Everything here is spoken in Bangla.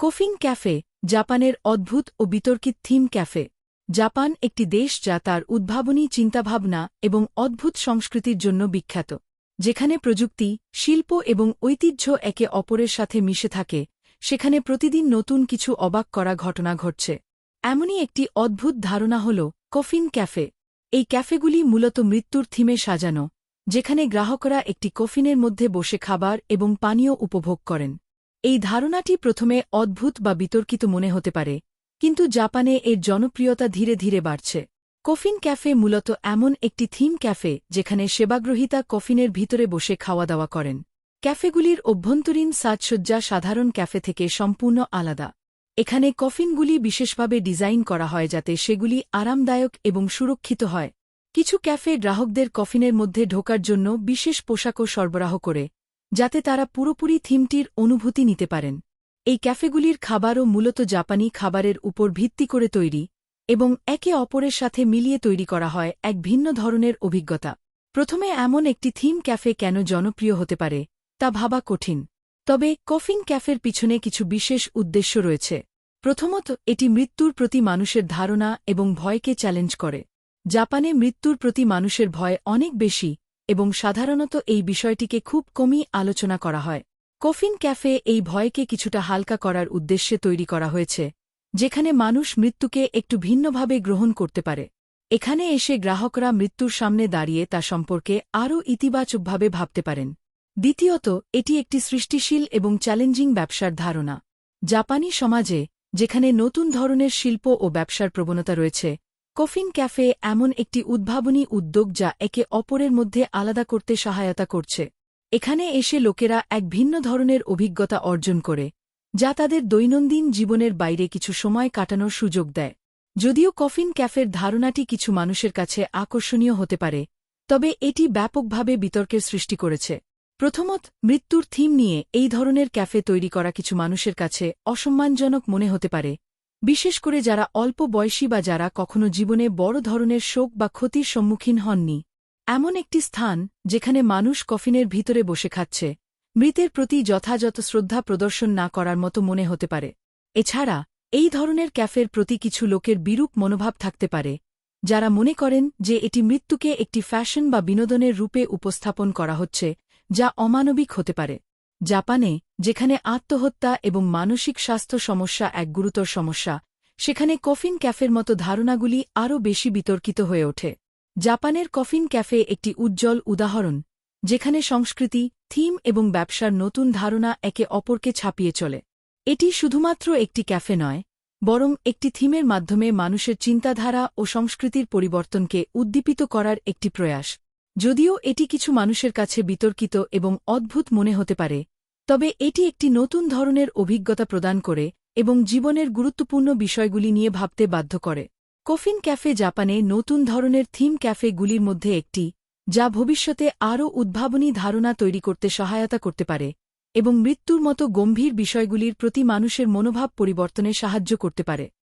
কোফিং ক্যাফে, জাপানের অদ্ভুত ও বিতর্কিত থিম ক্যাফে। জাপান একটি দেশ যা তার উদ্ভাবনী চিন্তাভাবনা এবং অদ্ভুত সংস্কৃতির জন্য বিখ্যাত, যেখানে প্রযুক্তি, শিল্প এবং ঐতিহ্য একে অপরের সাথে মিশে থাকে, সেখানে প্রতিদিন নতুন কিছু অবাক করা ঘটনা ঘটছে। এমনই একটি অদ্ভুত ধারণা হল কফিন ক্যাফে। এই ক্যাফেগুলি মূলত মৃত্যুর থিমে সাজানো, যেখানে গ্রাহকরা একটি কফিনের মধ্যে বসে খাবার এবং পানীয় উপভোগ করেন। এই ধারণাটি প্রথমে অদ্ভুত বা বিতর্কিত মনে হতে পারে, কিন্তু জাপানে এর জনপ্রিয়তা ধীরে ধীরে বাড়ছে। কফিন ক্যাফে মূলত এমন একটি থিম ক্যাফে যেখানে সেবাগ্রহীতা কফিনের ভিতরে বসে খাওয়া দাওয়া করেন। ক্যাফেগুলির অভ্যন্তরীণ সাজসজ্জা সাধারণ ক্যাফে থেকে সম্পূর্ণ আলাদা। এখানে কফিনগুলি বিশেষভাবে ডিজাইন করা হয় যাতে সেগুলি আরামদায়ক এবং সুরক্ষিত হয়। কিছু ক্যাফে গ্রাহকদের কফিনের মধ্যে ঢোকার জন্য বিশেষ পোশাকও সরবরাহ করে। যাতে তারা পুরোপুরি থিমটির অনুভূতি নিতে পারেন। এই ক্যাফেগুলির খাবারও মূলত জাপানি খাবারের উপর ভিত্তি করে তৈরি এবং একে অপরের সাথে মিলিয়ে তৈরি করা হয় এক ভিন্ন ধরনের অভিজ্ঞতা। প্রথমে এমন একটি থিম ক্যাফে কেন জনপ্রিয় হতে পারে, তা ভাবা কঠিন। তবে কফিন ক্যাফের পিছনে কিছু বিশেষ উদ্দেশ্য রয়েছে। প্রথমত, এটি মৃত্যুর প্রতি মানুষের ধারণা এবং ভয়কে চ্যালেঞ্জ করে। জাপানে মৃত্যুর প্রতি মানুষের ভয় অনেক বেশি এবং সাধারণত এই বিষয়টিকে খুব কমই আলোচনা করা হয়। কফিন ক্যাফে এই ভয়কে কিছুটা হালকা করার উদ্দেশ্যে তৈরি করা হয়েছে, যেখানে মানুষ মৃত্যুকে একটু ভিন্নভাবে গ্রহণ করতে পারে। এখানে এসে গ্রাহকরা মৃত্যুর সামনে দাঁড়িয়ে তা সম্পর্কে আরও ইতিবাচকভাবে ভাবতে পারেন। দ্বিতীয়ত, এটি একটি সৃষ্টিশীল এবং চ্যালেঞ্জিং ব্যবসার ধারণা। জাপানি সমাজে, যেখানে নতুন ধরনের শিল্প ও ব্যবসার প্রবণতা রয়েছে কফিন ক্যাফে এমন একটি উদ্ভাবনী উদ্যোগ যা একে অপরের মধ্যে আলাদা করতে সহায়তা করছে। এখানে এসে লোকেরা এক ভিন্ন ধরনের অভিজ্ঞতা অর্জন করে, যা তাদের দৈনন্দিন জীবনের বাইরে কিছু সময় কাটানোর সুযোগ দেয়। যদিও কফিন ক্যাফের ধারণাটি কিছু মানুষের কাছে আকর্ষণীয় হতে পারে, তবে এটি ব্যাপকভাবে বিতর্কের সৃষ্টি করেছে। প্রথমত, মৃত্যুর থিম নিয়ে এই ধরনের ক্যাফে তৈরি করা কিছু মানুষের কাছে অসম্মানজনক মনে হতে পারে বিশেষ করে যারা অল্প বয়সী বা যারা কখনো জীবনে বড় ধরনের শোক বা ক্ষতির সম্মুখীন হননি। এমন একটি স্থান, যেখানে মানুষ কফিনের ভিতরে বসে খাচ্ছে। মৃতের প্রতি যথাযথ শ্রদ্ধা প্রদর্শন না করার মতো মনে হতে পারে। এছাড়া, এই ধরনের ক্যাফের প্রতি কিছু লোকের বিরূপ মনোভাব থাকতে পারে, যারা মনে করেন যে এটি মৃত্যুকে একটি ফ্যাশন বা বিনোদনের রূপে উপস্থাপন করা হচ্ছে, যা অমানবিক হতে পারে। জাপানে, যেখানে আত্মহত্যা এবং মানসিক স্বাস্থ্য সমস্যা এক গুরুতর সমস্যা, সেখানে কফিন ক্যাফের মতো ধারণাগুলি আরও বেশি বিতর্কিত হয়ে ওঠে। জাপানের কফিন ক্যাফে একটি উজ্জ্বল উদাহরণ, যেখানে সংস্কৃতি, থিম এবং ব্যবসার নতুন ধারণা একে অপরকে ছাপিয়ে চলে। এটি শুধুমাত্র একটি ক্যাফে নয়, বরং একটি থিমের মাধ্যমে মানুষের চিন্তাধারা ও সংস্কৃতির পরিবর্তনকে উদ্দীপিত করার একটি প্রয়াস। যদিও এটি কিছু মানুষের কাছে বিতর্কিত এবং অদ্ভুত মনে হতে পারে, তবে এটি একটি নতুন ধরনের অভিজ্ঞতা প্রদান করে এবং জীবনের গুরুত্বপূর্ণ বিষয়গুলি নিয়ে ভাবতে বাধ্য করে। কফিন ক্যাফে জাপানে নতুন ধরনের থিম ক্যাফেগুলির মধ্যে একটি, যা ভবিষ্যতে আরও উদ্ভাবনী ধারণা তৈরি করতে সহায়তা করতে পারে এবং মৃত্যুর মতো গম্ভীর বিষয়গুলির প্রতি মানুষের মনোভাব পরিবর্তনে সাহায্য করতে পারে।